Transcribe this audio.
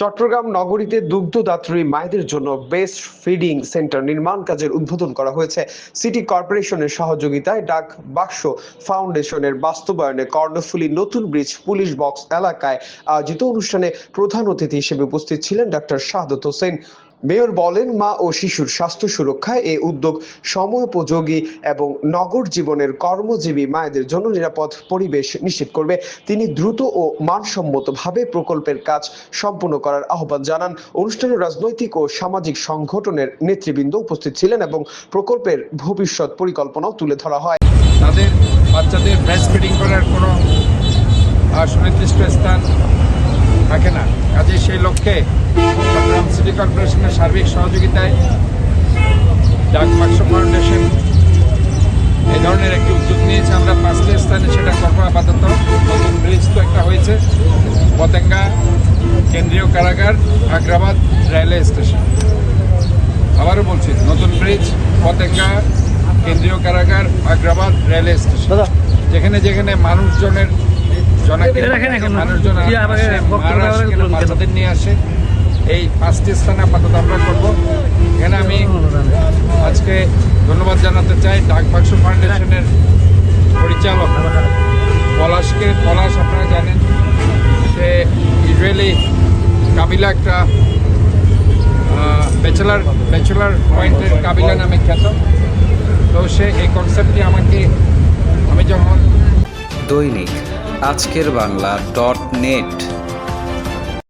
চট্টগ্রাম নগরীতে দুগ্ধদাত্রী মায়েদের জন্য বেস্ট ফিডিং সেন্টার নির্মাণ কাজের উদ্বোধন করা হয়েছে। সিটি কর্পোরেশনের সহযোগিতায় ডাক বাক্স ফাউন্ডেশনের বাস্তবায়নে কর্ণফুলী নতুন ব্রিজ পুলিশ বক্স এলাকায় আয়োজিত অনুষ্ঠানে প্রধান অতিথি হিসেবে উপস্থিত ছিলেন ডাক্তার শাহাদত হোসেন। মেয়র বলেন, মা ও শিশুর স্বাস্থ্য সুরক্ষায় এই উদ্যোগ সময়োপযোগী এবং নগর জীবনের কর্মজীবী মায়েদের জন্য নিরাপদ পরিবেশ নিশ্চিত করবে। তিনি দ্রুত ও মানসম্মতভাবে প্রকল্পের কাজ সম্পূর্ণ করার আহ্বান জানান। অনুষ্ঠানে রাজনৈতিক ও সামাজিক সংগঠনের নেতৃবৃন্দ উপস্থিত ছিলেন এবং প্রকল্পের ভবিষ্যৎ পরিকল্পনাও তুলে ধরা হয়। তাদের বাচ্চাদের ব্রেস্ট ফিডিং করার কোনো সুনির্দিষ্ট স্থান থাকে না। কাজে সেই লক্ষ্যে চট্টগ্রাম সিটি কর্পোরেশনের সার্বিক সহযোগিতায় ডাক বাক্স ফাউন্ডেশন এই ধরনের একটি উদ্যোগ নিয়েছে। আমরা পাঁচটি স্থানে সেটা করব আপাতত। নতুন ব্রিজ তো একটা হয়েছে। পতেঙ্গা কেন্দ্রীয় কারাগার আগ্রাবাদ রেলওয়ে স্টেশন। আবারও বলছি নতুন ব্রিজ পতেঙ্গা কেন্দ্রীয় কারাগার আগ্রাবাদ রেলওয়ে স্টেশন। যেখানে যেখানে মানুষজনের। মানুষজন নিয়ে আসে। এই পাঁচটি স্থানে আপাতত আমরা করব। এখানে আমি আজকে ধন্যবাদ জানাতে চাই ডাক বাক্স ফাউন্ডেশনের পরিচালক পলাশকে। পলাশ আপনারা জানেন সে ইউজুয়ালি কাবিলা একটা ব্যাচেলার ব্যাচেলার পয়েন্টের কাবিলা নামে খ্যাত। তো সে এই কনসেপ্টটি আমাকে আমি যখন দৈনিক আজকের বাংলা ডট নেট।